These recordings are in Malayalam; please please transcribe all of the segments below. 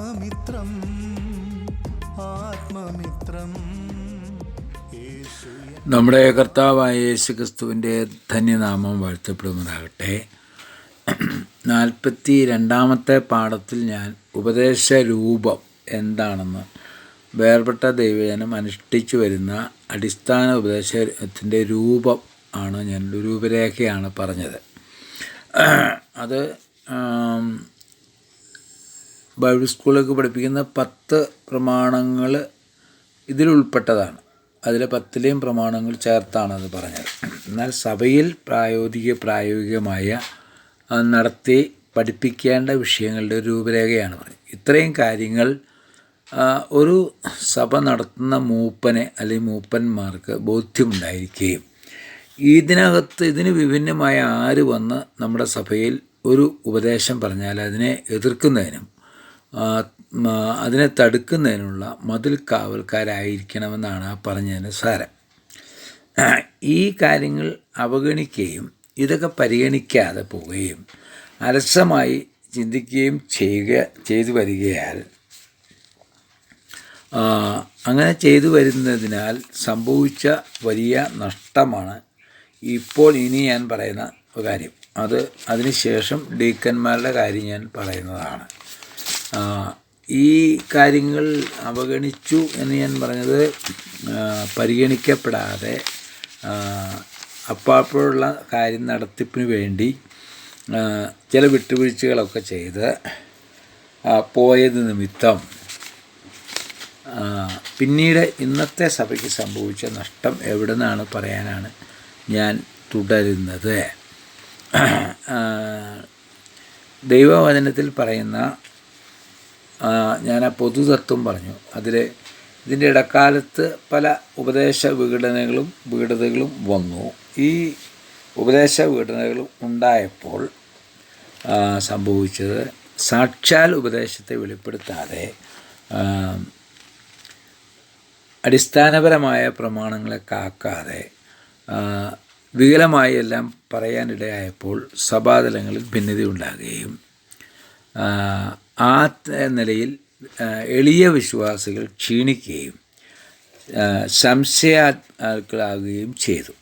ആത്മമിത്രം ആത്മമിത്രം. നമ്മുടെ കർത്താവായ യേശു ക്രിസ്തുവിന്റെ ധന്യനാമം വാഴ്ത്തപ്പെടുന്നതാകട്ടെ നാൽപ്പത്തി രണ്ടാമത്തെ പാഠത്തിൽ ഞാൻ ഉപദേശ രൂപം എന്താണെന്ന് വേർപെട്ട ദൈവജനം അനുഷ്ഠിച്ചു വരുന്ന അടിസ്ഥാന ഉപദേശത്തിന്റെ രൂപം ആണ് ഞാൻ രൂപരേഖയാണ് പറഞ്ഞത്. അത് ബൈബിൾ സ്കൂളിലൊക്കെ പഠിപ്പിക്കുന്ന പത്ത് പ്രമാണങ്ങൾ ഇതിലുൾപ്പെട്ടതാണ്. അതിലെ പത്തിലെയും പ്രമാണങ്ങൾ ചേർത്താണ് അത് പറഞ്ഞത്. എന്നാൽ സഭയിൽ പ്രായോഗിക പ്രായോഗികമായ നടത്തി പഠിപ്പിക്കേണ്ട വിഷയങ്ങളുടെ രൂപരേഖയാണ് ഇത്രയും കാര്യങ്ങൾ ഒരു സഭ നടത്തുന്ന മൂപ്പനെ അല്ലെങ്കിൽ മൂപ്പന്മാർക്ക് ബോധ്യമുണ്ടായിരിക്കുകയും ഇതിനകത്ത് ഇതിന് വിഭിന്നമായ ആര് വന്ന് നമ്മുടെ സഭയിൽ ഒരു ഉപദേശം പറഞ്ഞാൽ അതിനെ എതിർക്കുന്നതിനും അതിനെ തടുക്കുന്നതിനുള്ള മതിൽ കാവൽക്കാരായിരിക്കണമെന്നാണ് ആ പറഞ്ഞതിന് സാരം. ഈ കാര്യങ്ങൾ അവഗണിക്കുകയും ഇതൊക്കെ പരിഗണിക്കാതെ പോവുകയും അലസമായി ചിന്തിക്കുകയും ചെയ്യുക ചെയ്തു വരികയാൽ അങ്ങനെ ചെയ്തു വരുന്നതിനാൽ സംഭവിച്ച വലിയ നഷ്ടമാണ് ഇപ്പോൾ ഇനി ഞാൻ പറയുന്ന കാര്യം. അത് അതിനുശേഷം ഡീക്കന്മാരുടെ കാര്യം ഞാൻ പറയുന്നതാണ്. ഈ കാര്യങ്ങൾ അവഗണിച്ചു എന്ന് ഞാൻ പറഞ്ഞത് പരിഗണിക്കപ്പെടാതെ അപ്പാപ്പോഴുള്ള കാര്യം നടത്തിപ്പിന് വേണ്ടി ചില വിട്ടുവീഴ്ചകളൊക്കെ ചെയ്ത് പോയത് നിമിത്തം പിന്നീട് ഇന്നത്തെ സഭയ്ക്ക് സംഭവിച്ച നഷ്ടം എവിടെ നിന്നാണ് പറയാനാണ് ഞാൻ തുടരുന്നത്. ദൈവവചനത്തിൽ പറയുന്ന ഞാൻ ആ പൊതുതത്വം പറഞ്ഞു. അതിൽ ഇതിന്റെ ഇടക്കാലത്ത് പല ഉപദേശ വിഘടനകളും വിഘടതകളും വന്നു. ഈ ഉപദേശ വിഘടനകളും ഉണ്ടായപ്പോൾ സംഭവിച്ചത് സാക്ഷാൽ ഉപദേശത്തെ വെളിപ്പെടുത്താതെ അടിസ്ഥാനപരമായ പ്രമാണങ്ങളെ കാക്കാതെ വികലമായി എല്ലാം പറയാനിടയായപ്പോൾ സഭാതലങ്ങളിൽ ഭിന്നതയുണ്ടാകുകയും ആ, നിലയിൽ എളിയ വിശ്വാസികൾ ക്ഷീണിക്കുകയും സംശയാത്മാക്കളാകുകയും ചെയ്തു.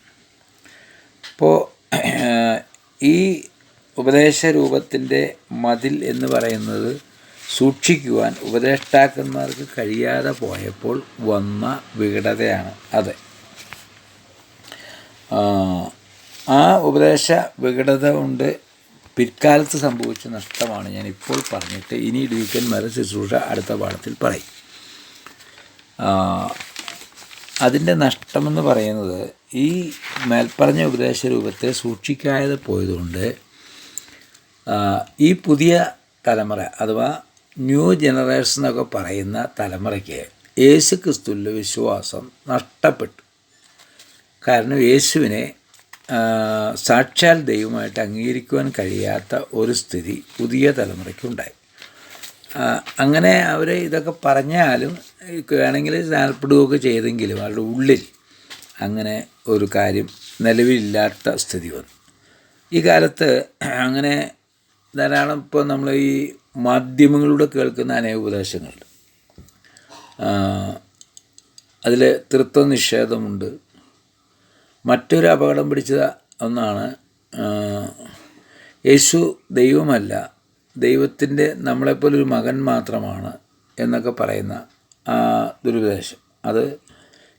അപ്പോൾ ഈ ഉപദേശ രൂപത്തിന്റെ മതിൽ എന്ന് പറയുന്നത് സൂക്ഷിക്കുവാൻ ഉപദേഷ്ടാക്കന്മാർക്ക് കഴിയാതെ പോയപ്പോൾ വന്ന വികടതയാണ് അത്. ആ ഉപദേശ വികടത കൊണ്ട് പിൽക്കാലത്ത് സംഭവിച്ച നഷ്ടമാണ് ഞാൻ ഇപ്പോൾ പറഞ്ഞിട്ട്. ഇനി ഡീക്കന്മാരെ ശുശ്രൂഷ അടുത്ത പാഠത്തിൽ പറയും. അതിന്റെ നഷ്ടമെന്ന് പറയുന്നത് ഈ മേൽപ്പറഞ്ഞ ഉപദേശ രൂപത്തെ സൂക്ഷിക്കാതെ പോയതുകൊണ്ട് ഈ പുതിയ തലമുറ അഥവാ ന്യൂ ജനറേഷൻ എന്നൊക്കെ പറയുന്ന തലമുറയ്ക്ക് യേശു ക്രിസ്തുവിന്റെ വിശ്വാസം നഷ്ടപ്പെട്ടു. കാരണം യേശുവിനെ സാക്ഷാൽ ദൈവമായിട്ട് അംഗീകരിക്കുവാൻ കഴിയാത്ത ഒരു സ്ഥിതി പുതിയ തലമുറയ്ക്കുണ്ടായി അങ്ങനെ അവർ ഇതൊക്കെ പറഞ്ഞാലും വേണമെങ്കിൽ സ്നാനപ്പെടുകയൊക്കെ ചെയ്തെങ്കിലും അവരുടെ ഉള്ളിൽ അങ്ങനെ ഒരു കാര്യം നിലവിലില്ലാത്ത സ്ഥിതി വന്നു. ഈ കാലത്ത് അങ്ങനെ ധാരാളം ഇപ്പോൾ നമ്മൾ ഈ മാധ്യമങ്ങളിലൂടെ കേൾക്കുന്ന അനേക ഉപദേശങ്ങളുണ്ട്. അതിൽ തൃത്വ നിഷേധമുണ്ട് മറ്റൊരു അപകടം പിടിച്ച ഒന്നാണ് യേശു ദൈവമല്ല ദൈവത്തിന്റെ നമ്മളെപ്പോലൊരു മകൻ മാത്രമാണ് എന്നൊക്കെ പറയുന്ന ആ ദുരുപദേശം. അത്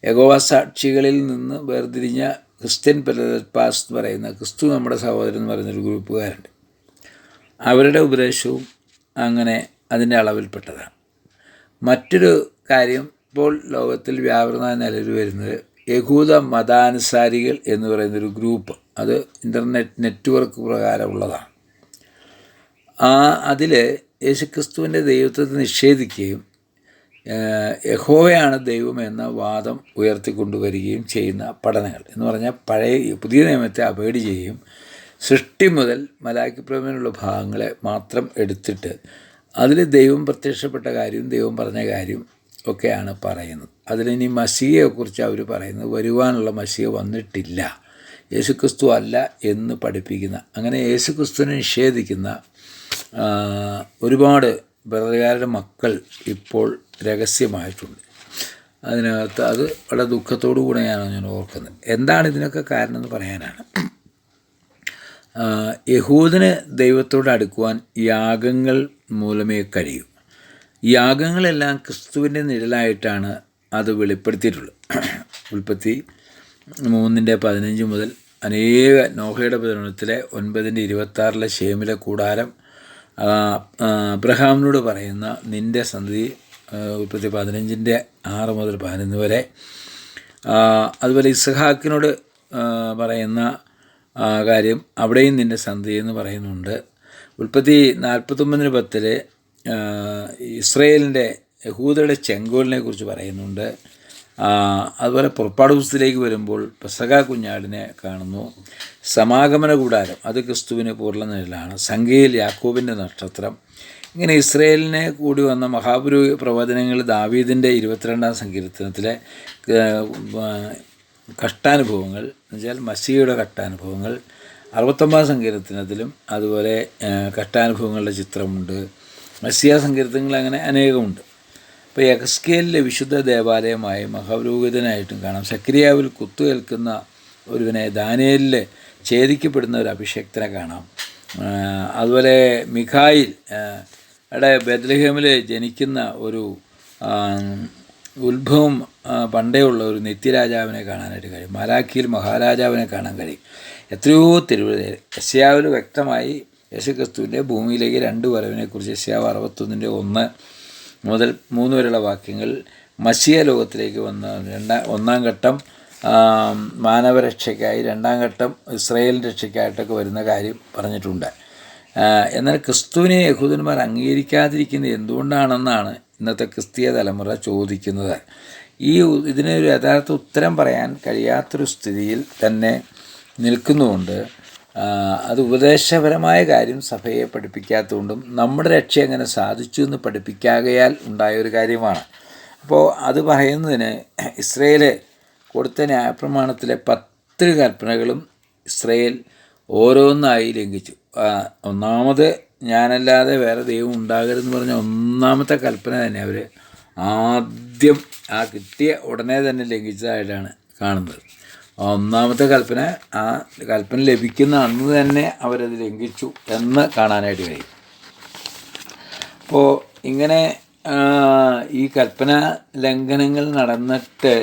യഗോവ സാക്ഷികളിൽ നിന്ന് വേർതിരിഞ്ഞ ക്രിസ്ത്യൻ പെലപ്പാസ് എന്ന് പറയുന്ന ക്രിസ്തു നമ്മുടെ സഹോദരൻ എന്ന് പറയുന്നൊരു ഗ്രൂപ്പുകാരുണ്ട്. അവരുടെ ഉപദേശവും അങ്ങനെ അതിന്റെ അളവിൽപ്പെട്ടതാണ്. മറ്റൊരു കാര്യം ഇപ്പോൾ ലോകത്തിൽ വ്യാപൃതമായ നിലയിൽ വരുന്നത് യഹൂദ മതാനുസാരികൾ എന്ന് പറയുന്നൊരു ഗ്രൂപ്പ് അത് ഇന്റർനെറ്റ് നെറ്റ്വർക്ക് പ്രകാരമുള്ളതാണ്. ആ അതിൽ യേശുക്രിസ്തുവിന്റെ ദൈവത്വത്തെ നിഷേധിക്കുകയും യഹോവയാണ് ദൈവം എന്ന വാദം ഉയർത്തിക്കൊണ്ടുവരികയും ചെയ്യുന്ന പഠനങ്ങൾ. എന്ന് പറഞ്ഞാൽ പഴയ പുതിയ നിയമത്തെ അപേഡ് ചെയ്യുകയും സൃഷ്ടി മുതൽ മലാക്കി പ്രേമനുള്ള ഭാഗങ്ങളെ മാത്രം എടുത്തിട്ട് അതിൽ ദൈവം പ്രത്യക്ഷപ്പെട്ട കാര്യവും ദൈവം പറഞ്ഞ കാര്യവും ഒക്കെയാണ് പറയുന്നത്. അതിലിനി മസിയെക്കുറിച്ച് അവർ പറയുന്നത് വരുവാനുള്ള മസിയ വന്നിട്ടില്ല. യേശുക്രിസ്തു അല്ല എന്ന് പഠിപ്പിക്കുന്ന അങ്ങനെ യേശുക്രിസ്തുവിനെ നിഷേധിക്കുന്ന ഒരുപാട് ബ്രദറുകാരുടെ മക്കൾ ഇപ്പോൾ രഹസ്യമായിട്ടുണ്ട്. അതിനകത്ത് അത് വളരെ ദുഃഖത്തോടു കൂടെയാണ് ഞാൻ ഓർക്കുന്നത്. എന്താണ് ഇതിനൊക്കെ കാരണം എന്ന് പറയാനാണ്. യഹൂദിന് ദൈവത്തോട് അടുക്കുവാൻ യാഗങ്ങൾ മൂലമേ കഴിയൂ. യാഗങ്ങളെല്ലാം ക്രിസ്തുവിന്റെ നിഴലായിട്ടാണ് അത് വെളിപ്പെടുത്തിയിട്ടുള്ളത്. ഉൽപ്പത്തി മൂന്നിന്റെ പതിനഞ്ച് മുതൽ അനേക നോഹയുടെ പതിനൊന്നത്തിലെ ഒൻപതിന്റെ ഇരുപത്താറിലെ ഷേമിലെ കൂടാരം അബ്രഹാമിനോട് പറയുന്ന നിന്റെ സന്ധി ഉൽപ്പത്തി പതിനഞ്ചിന്റെ ആറ് മുതൽ പതിനൊന്ന് വരെ. അതുപോലെ ഇസ്ഹാക്കിനോട് പറയുന്ന കാര്യം അവിടെയും നിന്റെ സന്ധി എന്ന് പറയുന്നുണ്ട്. ഉൽപ്പത്തി നാൽപ്പത്തൊമ്പതിന് പത്തിൽ ആ, ഇസ്രയേലിന്റെ യഹൂദയുടെ ചെങ്കോലിനെ കുറിച്ച് പറയുന്നുണ്ട്. അതുപോലെ പുറപ്പാട് പുസ്തകത്തിലേക്ക് വരുമ്പോൾ പെസക കുഞ്ഞാടിനെ കാണുന്നു. സമാഗമന കൂടാരം അത് ക്രിസ്തുവിന് പൂർണ നിഴലാണ്. സംഖ്യയിൽ യാക്കോബിന്റെ നക്ഷത്രം. ഇങ്ങനെ ഇസ്രയേലിനെ കൂടി വന്ന മഹാപുരു പ്രവചനങ്ങൾ ദാവീദിന്റെ ഇരുപത്തിരണ്ടാം സങ്കീർത്തനത്തിലെ കഷ്ടാനുഭവങ്ങൾ എന്നുവെച്ചാൽ മസിയുടെ കഷ്ടാനുഭവങ്ങൾ. അറുപത്തൊമ്പതാം സങ്കീർത്തനത്തിലും അതുപോലെ കഷ്ടാനുഭവങ്ങളുടെ ചിത്രമുണ്ട്. മസിയ സങ്കീർത്തനങ്ങൾ അങ്ങനെ അനേകമുണ്ട്. ഇപ്പോൾ യഗസ്കേലിലെ വിശുദ്ധ ദേവാലയമായി മഹാപുരോഹിതനായിട്ടും കാണാം. സക്രിയാവിൽ കുത്തുകേൽക്കുന്ന ഒരുവനെ ദാനിയലിലെ ഛേദിക്കപ്പെടുന്ന ഒരു അഭിഷേക്തനെ കാണാം. അതുപോലെ മിഖായിൽ അവിടെ ബദ്ലഹേമിൽ ജനിക്കുന്ന ഒരു ഉത്ഭവം പണ്ടേയുള്ള ഒരു നിത്യരാജാവിനെ കാണാനായിട്ട് കഴിയും. മാലാഖിയിൽ മഹാരാജാവിനെ കാണാൻ കഴിയും. എത്രയോ തിരുവഴുത എസ്യാവിൽ വ്യക്തമായി യേശുക്രിസ്തുവിന്റെ ഭൂമിയിലേക്ക് രണ്ട് വരവിനെക്കുറിച്ച് ശ്യാവ് അറുപത്തൊന്നിന്റെ ഒന്ന് മുതൽ മൂന്ന് വരെയുള്ള വാക്യങ്ങൾ മസിയ ലോകത്തിലേക്ക് വന്ന രണ്ടാം ഒന്നാം ഘട്ടം മാനവരക്ഷയ്ക്കായി രണ്ടാം ഘട്ടം ഇസ്രയേലിന്റെ രക്ഷയ്ക്കായിട്ടൊക്കെ വരുന്ന കാര്യം പറഞ്ഞിട്ടുണ്ട്. എന്നാൽ ക്രിസ്തുവിനെ യഹൂദന്മാർ അംഗീകരിക്കാതിരിക്കുന്നത് എന്തുകൊണ്ടാണെന്നാണ് ഇന്നത്തെ ക്രിസ്തീയ തലമുറ ചോദിക്കുന്നത്. ഈ ഇതിനൊരു യഥാർത്ഥ ഉത്തരം പറയാൻ കഴിയാത്തൊരു സ്ഥിതിയിൽ തന്നെ നിൽക്കുന്നുകൊണ്ട് അത് ഉപദേശപരമായ കാര്യം സഭയെ പഠിപ്പിക്കാത്തതുകൊണ്ടും നമ്മുടെ രക്ഷ എങ്ങനെ സാധിച്ചു എന്ന് പഠിപ്പിക്കാകയാൽ ഉണ്ടായ ഒരു കാര്യമാണ്. അപ്പോൾ അത് പറയുന്നതിന് ഇസ്രയേൽ കൊടുത്ത ന്യായപ്രമാണത്തിലെ പത്ത് കൽപ്പനകളും ഇസ്രയേൽ ഓരോന്നായി ലംഘിച്ചു. ഒന്നാമത് ഞാനല്ലാതെ വേറെ ദൈവം ഉണ്ടാകരുതെന്ന് പറഞ്ഞ ഒന്നാമത്തെ കൽപ്പന തന്നെ അവർ ആദ്യം ആ കിട്ടിയ ഉടനെ തന്നെ ലംഘിച്ചതായിട്ടാണ് കാണുന്നത്. ഒന്നാമത്തെ കൽപ്പന ആ കൽപ്പന ലഭിക്കുന്ന അന്ന് തന്നെ അവരത് ലംഘിച്ചു എന്ന് കാണാനായിട്ട് കഴിയും. അപ്പോൾ ഇങ്ങനെ ഈ കൽപ്പന ലംഘനങ്ങൾ നടന്നിട്ട്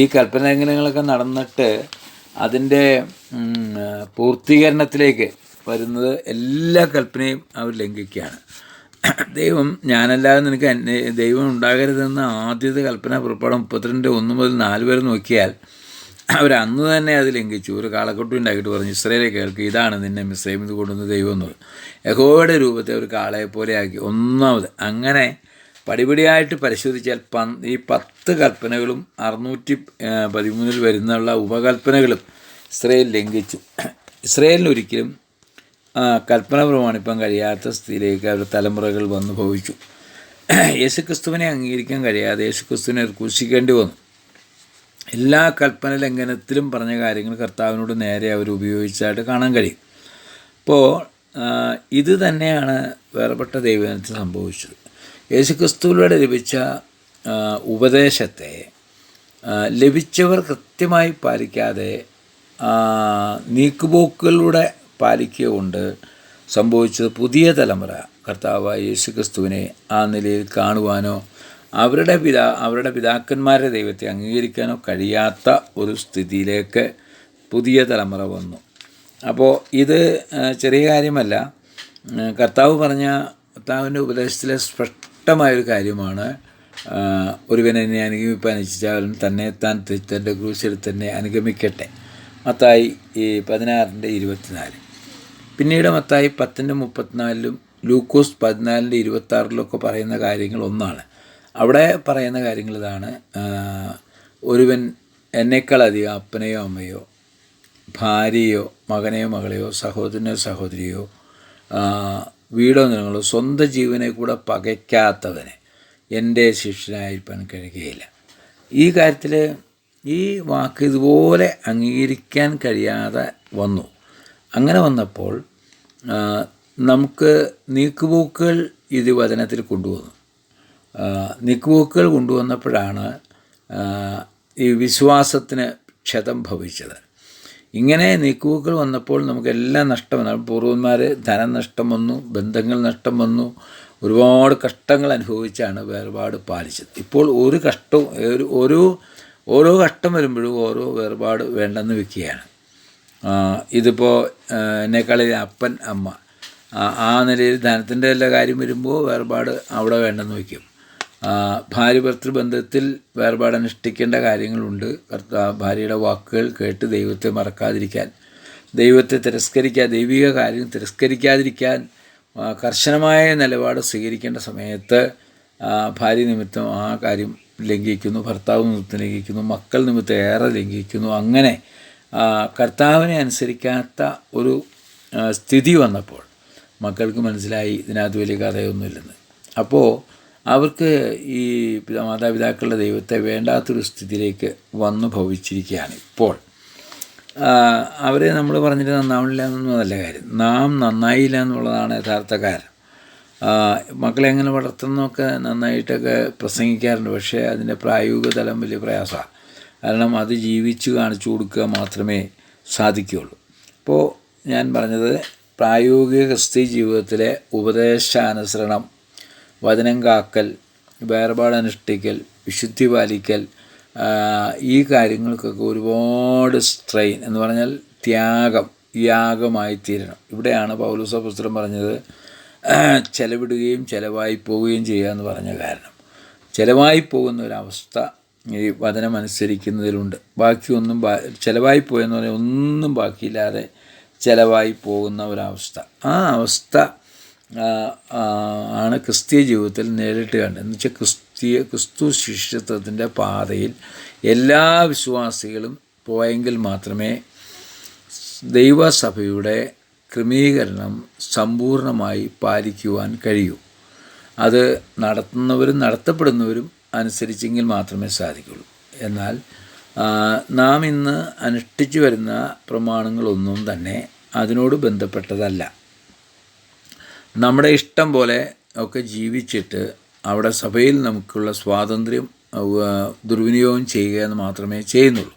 ഈ കൽപ്പന ലംഘനങ്ങളൊക്കെ നടന്നിട്ട് അതിന്റെ പൂർത്തീകരണത്തിലേക്ക് വരുന്നത് എല്ലാ കൽപ്പനയും അവർ ലംഘിക്കുകയാണ്. ദൈവം ഞാനല്ലാതെ നിനക്ക് ദൈവം ഉണ്ടാകരുതെന്ന ആദ്യത്തെ കൽപ്പന പുറപ്പെടാൻ മുപ്പത്തിരണ്ട് ഒന്ന് മുതൽ നാല് വരെ നോക്കിയാൽ അവർ അന്ന് തന്നെ അത് ലംഘിച്ചു. ഒരു കാളക്കൊട്ടി ഉണ്ടാക്കിയിട്ട് പറഞ്ഞു ഇസ്രയേലെ കേൾക്ക് ഇതാണ് നിന്നെ മിസ്രൈം ഇത് കൊണ്ടുവന്ന ദൈവം എന്നത് യഹോയുടെ രൂപത്തെ ഒരു കാളയെ ആക്കി. ഒന്നാമത് അങ്ങനെ പടിപടിയായിട്ട് പരിശോധിച്ചാൽ പ ഈ പത്ത് കൽപ്പനകളും അറുന്നൂറ്റി പതിമൂന്നിൽ വരുന്നുള്ള ഉപകൽപ്പനകളും ഇസ്രയേൽ ലംഘിച്ചു. ഇസ്രയേലിന് ഒരിക്കലും ആ, കൽപ്പന പ്രമാണിപ്പാൻ കഴിയാത്ത സ്ഥിതിയിലേക്ക് അവരുടെ തലമുറകൾ വന്നു ഭവിച്ചു. യേശുക്രിസ്തുവിനെ അംഗീകരിക്കാൻ കഴിയാതെ യേശുക്രിസ്തുവിനെ ക്രൂശിക്കേണ്ടി വന്നു. എല്ലാ കൽപ്പന ലംഘനത്തിലും പറഞ്ഞ കാര്യങ്ങൾ കർത്താവിനോട് നേരെ അവർ ഉപയോഗിച്ചായിട്ട് കാണാൻ കഴിയും. അപ്പോൾ ഇത് തന്നെയാണ് വേർപെട്ട ദൈവത്തിൽ സംഭവിച്ചത്. യേശുക്രിസ്തുവിലൂടെ ലഭിച്ച ഉപദേശത്തെ ലഭിച്ചവർ കൃത്യമായി പാലിക്കാതെ നീക്കുപോക്കുകളിലൂടെ പാലിക്കുക കൊണ്ട് സംഭവിച്ചത് പുതിയ തലമുറ കർത്താവായ യേശുക്രിസ്തുവിനെ ആ നിലയിൽ കാണുവാനോ അവരുടെ പിതാ അവരുടെ പിതാക്കന്മാരുടെ ദൈവത്തെ അംഗീകരിക്കാനോ കഴിയാത്ത ഒരു സ്ഥിതിയിലേക്ക് പുതിയ തലമുറ വന്നു. അപ്പോൾ ഇത് ചെറിയ കാര്യമല്ല. കർത്താവ് പറഞ്ഞ കർത്താവിന്റെ ഉപദേശത്തിലെ സ്പഷ്ടമായൊരു കാര്യമാണ്. ഒരുവൻ എന്നെ അനുഗമിപ്പാൻ ഇച്ഛിച്ചാലും തന്നെ താൻ തന്റെ ക്രൂശിൽ തന്നെ അനുഗമിക്കട്ടെ. മത്തായി ഈ പതിനാറിന്റെ ഇരുപത്തിനാല്. പിന്നീട് മത്തായി പത്തിന്റെ മുപ്പത്തിനാലിലും ലൂക്കോസ് പതിനാലിന്റെ ഇരുപത്താറിലൊക്കെ പറയുന്ന കാര്യങ്ങൾ ഒന്നാണ്. അവിടെ പറയുന്ന കാര്യങ്ങൾ ഇതാണ്. ഒരുവൻ എന്നേക്കാളധികം അപ്പനെയോ അമ്മയോ ഭാര്യയോ മകനെയോ മകളെയോ സഹോദരനെയോ സഹോദരിയോ വീടോ നിലങ്ങളോ സ്വന്തം ജീവനെ കൂടെ പകയ്ക്കാത്തവനെ എന്റെ ശിഷ്യനായിരിക്കാൻ കഴിയുകയില്ല. ഈ കാര്യത്തിൽ ഈ വാക്ക് ഇതുപോലെ അംഗീകരിക്കാൻ കഴിയാതെ വന്നു. അങ്ങനെ വന്നപ്പോൾ നമുക്ക് നീക്കുപോക്കുകൾ ഇത് വചനത്തിൽ കൊണ്ടുവന്നു. നീക്കുപോക്കുകൾ കൊണ്ടുവന്നപ്പോഴാണ് ഈ വിശ്വാസത്തിന് ക്ഷതം ഭവിച്ചത്. ഇങ്ങനെ നീക്കുപോക്കുകൾ വന്നപ്പോൾ നമുക്കെല്ലാം നഷ്ടം വന്നു. പൂർവന്മാർ ധനനഷ്ടം വന്നു ബന്ധങ്ങൾ നഷ്ടം വന്നു ഒരുപാട് കഷ്ടങ്ങൾ അനുഭവിച്ചാണ് വേർപാട് പാലിച്ചത്. ഇപ്പോൾ ഒരു കഷ്ടവും ഒരു ഓരോ ഓരോ കഷ്ടം വരുമ്പോഴും ഓരോ വേർപാട് വേണ്ടെന്ന് വെക്കുകയാണ്. ഇതിപ്പോൾ എന്നെക്കാളിൽ അപ്പൻ അമ്മ. ആ, നിലയിൽ ധനത്തിന്റെ എല്ലാ കാര്യം വരുമ്പോൾ വേർപാട് അവിടെ വേണ്ടെന്ന് വയ്ക്കും. ഭാര്യ ഭർത്തൃബന്ധത്തിൽ വേർപാട് അനുഷ്ഠിക്കേണ്ട കാര്യങ്ങളുണ്ട്. കർത്താ ഭാര്യയുടെ വാക്കുകൾ കേട്ട് ദൈവത്തെ മറക്കാതിരിക്കാൻ ദൈവത്തെ തിരസ്കരിക്കാൻ ദൈവിക കാര്യം തിരസ്കരിക്കാതിരിക്കാൻ കർശനമായ നിലപാട് സ്വീകരിക്കേണ്ട സമയത്ത് ഭാര്യ നിമിത്തം ആ കാര്യം ലംഘിക്കുന്നു ഭർത്താവ് നിമിത്തം ലംഘിക്കുന്നു മക്കൾ നിമിത്തം ഏറെ ലംഘിക്കുന്നു. അങ്ങനെ കർത്താവിനെ അനുസരിക്കാത്ത ഒരു സ്ഥിതി വന്നപ്പോൾ മക്കൾക്ക് മനസ്സിലായി ഇതിനകത്ത് വലിയ കഥയൊന്നുമില്ലെന്ന്. അപ്പോൾ അവർക്ക് ഈ പിതാ- മാതാപിതാക്കളുടെ ദൈവത്തെ വേണ്ടാത്തൊരു സ്ഥിതിയിലേക്ക് വന്നു ഭവിച്ചിരിക്കുകയാണ് ഇപ്പോൾ. അവരെ നമ്മൾ പറഞ്ഞിട്ട് നന്നാവണില്ല എന്നൊന്നുമല്ല കാര്യം. നാം നന്നായില്ല എന്നുള്ളതാണ് യഥാർത്ഥ കാരണം മക്കളെ എങ്ങനെ വളർത്തുന്നൊക്കെ നന്നായിട്ടൊക്കെ പ്രസംഗിക്കാറുണ്ട്. പക്ഷേ അതിന്റെ പ്രായോഗിക തലം വലിയ പ്രയാസമാണ്. കാരണം അത് ജീവിച്ച് കാണിച്ചു കൊടുക്കുക മാത്രമേ സാധിക്കുകയുള്ളൂ. അപ്പോൾ ഞാൻ പറഞ്ഞത് പ്രായോഗിക ക്രിസ്തി ജീവിതത്തിലെ ഉപദേശാനുസരണം വചനം കാക്കൽ വേർപാട് അനുഷ്ഠിക്കൽ വിശുദ്ധി പാലിക്കൽ ഈ കാര്യങ്ങൾക്കൊക്കെ ഒരുപാട് സ്ട്രെയിൻ എന്ന് പറഞ്ഞാൽ ത്യാഗം യാഗമായി തീരണം. ഇവിടെയാണ് പൗലൂസ പുസ്തകം പറഞ്ഞത് ചെലവിടുകയും ചെലവായി പോവുകയും ചെയ്യുക എന്ന് പറഞ്ഞ കാരണം. ചിലവായി പോകുന്ന ഒരവസ്ഥ ഈ വചനം അനുസരിക്കുന്നതിലുണ്ട്. ബാക്കിയൊന്നും ബാ ചിലവായി പോയെന്ന് പറഞ്ഞാൽ ഒന്നും ബാക്കിയില്ലാതെ ചിലവായി പോകുന്ന ഒരവസ്ഥ. ആ അവസ്ഥ ആണ് ക്രിസ്തീയ ജീവിതത്തിൽ നേരിട്ട് കണ്ടത്. എന്ന് വെച്ചാൽ ക്രിസ്തീയ ക്രിസ്തു ശിഷ്യത്വത്തിന്റെ പാതയിൽ എല്ലാ വിശ്വാസികളും പോയെങ്കിൽ മാത്രമേ ദൈവസഭയുടെ ക്രമീകരണം സമ്പൂർണമായി പാലിക്കുവാൻ കഴിയൂ. അത് നടത്തുന്നവരും നടത്തപ്പെടുന്നവരും അനുസരിച്ചെങ്കിൽ മാത്രമേ സാധിക്കുള്ളൂ. എന്നാൽ നാം ഇന്ന് അനുഷ്ഠിച്ചു വരുന്ന പ്രമാണങ്ങളൊന്നും തന്നെ അതിനോട് ബന്ധപ്പെട്ടതല്ല. നമ്മുടെ ഇഷ്ടം പോലെ ഒക്കെ ജീവിച്ചിട്ട് അവിടെ സഭയിൽ നമുക്കുള്ള സ്വാതന്ത്ര്യം ദുർവിനിയോഗം ചെയ്യുക എന്ന് മാത്രമേ ചെയ്യുന്നുള്ളൂ.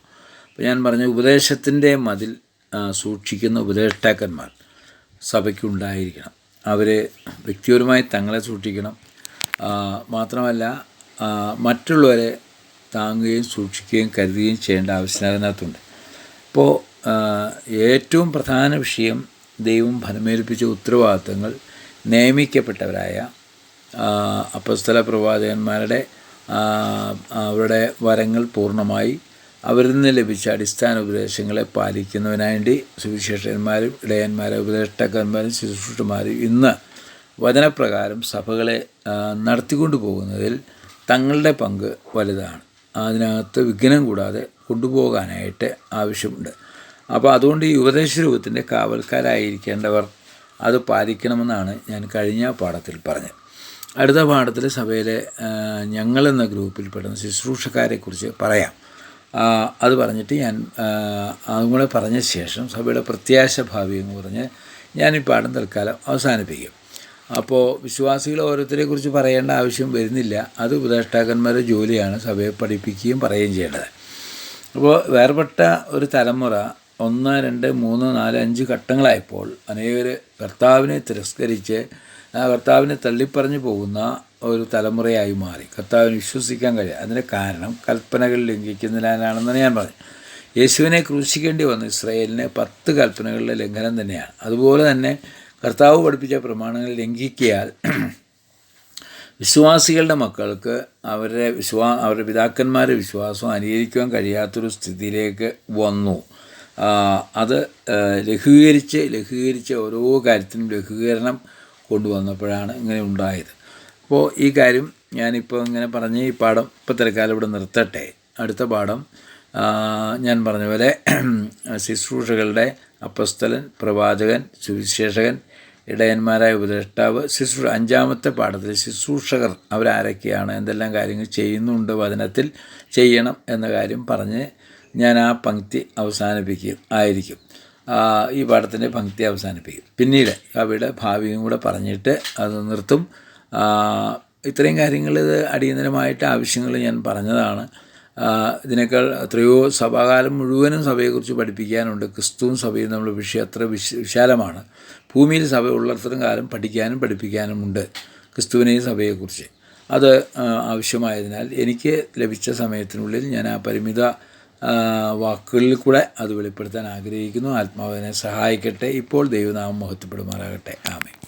അപ്പോൾ ഞാൻ പറഞ്ഞ ഉപദേശത്തിന്റെ മതിൽ സൂക്ഷിക്കുന്ന ഉപദേഷ്ടാക്കന്മാർ സഭയ്ക്കുണ്ടായിരിക്കണം. അവർ വ്യക്തിപരമായി തങ്ങളെ സൂക്ഷിക്കണം. മാത്രമല്ല മറ്റുള്ളവരെ താങ്ങുകയും സൂക്ഷിക്കുകയും കരുതുകയും ചെയ്യേണ്ട ആവശ്യം അതിനകത്തുണ്ട്. ഇപ്പോൾ ഏറ്റവും പ്രധാന വിഷയം ദൈവം ഫലമേൽപ്പിച്ച ഉത്തരവാദിത്തങ്ങൾ നിയമിക്കപ്പെട്ടവരായ അപ്പസ്ഥല പ്രവാചകന്മാരുടെ അവരുടെ വരങ്ങൾ പൂർണമായി അവരിൽ നിന്ന് ലഭിച്ച അടിസ്ഥാന ഉപദേശങ്ങളെ പാലിക്കുന്നതിനായി സുവിശേഷന്മാരും ഇടയന്മാരും ഉപദേഷ്ടാക്കന്മാരും ശുശ്രൂഷന്മാരും ഇന്ന് വചനപ്രകാരം സഭകളെ നടത്തിക്കൊണ്ടു പോകുന്നതിൽ തങ്ങളുടെ പങ്ക് വലുതാണ്. അതിനകത്ത് വിഘ്നം കൂടാതെ കൊണ്ടുപോകാനായിട്ട് ആവശ്യമുണ്ട്. അപ്പോൾ അതുകൊണ്ട് ഈ ഉപദേശ രൂപത്തിന്റെ കാവൽക്കാരായിരിക്കേണ്ടവർ അത് പാലിക്കണമെന്നാണ് ഞാൻ കഴിഞ്ഞ പാഠത്തിൽ പറഞ്ഞത്. അടുത്ത പാഠത്തിൽ സഭയിലെ ഞങ്ങളെന്ന ഗ്രൂപ്പിൽപ്പെടുന്ന ശുശ്രൂഷക്കാരെക്കുറിച്ച് പറയാം. അത് പറഞ്ഞിട്ട് ഞാൻ അതും കൂടെ പറഞ്ഞ ശേഷം സഭയുടെ പ്രത്യാശ ഭാവി എന്ന് പറഞ്ഞ് ഞാൻ ഈ പാഠം തൽക്കാലം അവസാനിപ്പിക്കും. അപ്പോൾ വിശ്വാസികൾ ഓരോരുത്തരെ കുറിച്ച് പറയേണ്ട ആവശ്യം വരുന്നില്ല. അത് ഉപദേഷ്ടാക്കന്മാരുടെ ജോലിയാണ്. സഭയെ പഠിപ്പിക്കുകയും പറയുകയും ചെയ്യേണ്ടത്. അപ്പോൾ വേർപെട്ട ഒരു തലമുറ ഒന്ന് രണ്ട് മൂന്ന് നാല് അഞ്ച് ഘട്ടങ്ങളായപ്പോൾ അനേകർ കർത്താവിനെ തിരസ്കരിച്ച് കർത്താവിനെ തള്ളിപ്പറഞ്ഞു പോകുന്ന ഒരു തലമുറയായി മാറി. കർത്താവിനെ വിശ്വസിക്കാൻ കഴിയും. അതിന്റെ കാരണം കൽപ്പനകൾ ലംഘിക്കുന്നതിനാലാണെന്നാണ് ഞാൻ പറഞ്ഞു യേശുവിനെ ക്രൂശിക്കേണ്ടി വന്ന ഇസ്രയേലിന് പത്ത് കൽപ്പനകളുടെ ലംഘനം തന്നെയാണ്. അതുപോലെ തന്നെ കർത്താവ് പഠിപ്പിച്ച പ്രമാണങ്ങൾ ലംഘിക്കിയാൽ വിശ്വാസികളുടെ മക്കൾക്ക് അവരുടെ വിശ്വാ അവരുടെ പിതാക്കന്മാരുടെ വിശ്വാസം അനുകരിക്കുവാൻ കഴിയാത്തൊരു സ്ഥിതിയിലേക്ക് വന്നു. അത് ലഘൂകരിച്ച് ലഘൂകരിച്ച് ഓരോ കാര്യത്തിനും ലഘൂകരണം കൊണ്ടുവന്നപ്പോഴാണ് ഇങ്ങനെ ഉണ്ടായത്. അപ്പോൾ ഈ കാര്യം ഞാനിപ്പോൾ ഇങ്ങനെ പറഞ്ഞ് ഈ പാഠം ഇപ്പോൾ തൽക്കാലം ഇവിടെ നിർത്തട്ടെ. അടുത്ത പാഠം ഞാൻ പറഞ്ഞ പോലെ ശുശ്രൂഷകളുടെ അപ്പസ്തലൻ പ്രവാചകൻ സുവിശേഷകൻ ഇടയന്മാരായ ഉപദേഷ്ടാവ് ശുശ്രൂഷ അഞ്ചാമത്തെ പാഠത്തിൽ ശുശ്രൂഷകർ അവരാരൊക്കെയാണ് എന്തെല്ലാം കാര്യങ്ങൾ ചെയ്യുന്നുണ്ട് വചനത്തിൽ ചെയ്യണം എന്ന കാര്യം പറഞ്ഞ് ഞാൻ ആ പങ്ക്തി അവസാനിപ്പിക്കും ആയിരിക്കും. ഈ പാഠത്തിന്റെ പങ്ക്തി അവസാനിപ്പിക്കും. പിന്നീട് കവിയുടെ ഭാവിയും കൂടെ പറഞ്ഞിട്ട് അത് നിർത്തും. ഇത്രയും കാര്യങ്ങൾ ഇത് അടിയന്തരമായിട്ട് ആവശ്യങ്ങൾ ഞാൻ പറഞ്ഞതാണ്. ഇതിനേക്കാൾ എത്രയോ സഭാകാലം മുഴുവനും സഭയെക്കുറിച്ച് പഠിപ്പിക്കാനുണ്ട്. ക്രിസ്തുവും സഭയും നമ്മൾ വിഷയം അത്ര വിശ വിശാലമാണ്. ഭൂമിയിൽ സഭ ഉള്ളിടത്തോളം കാലം പഠിക്കാനും പഠിപ്പിക്കാനുമുണ്ട് ക്രിസ്തുവിനെയും സഭയെക്കുറിച്ച്. അത് ആവശ്യമായതിനാൽ എനിക്ക് ലഭിച്ച സമയത്തിനുള്ളിൽ ഞാൻ ആ പരിമിത വാക്കുകളിൽ കൂടെ അത് വെളിപ്പെടുത്താൻ ആഗ്രഹിക്കുന്നു. ആത്മാവിനെ സഹായിക്കട്ടെ. ഇപ്പോൾ ദൈവനാമം മഹത്വപ്പെടുമാറാകട്ടെ. ആമേ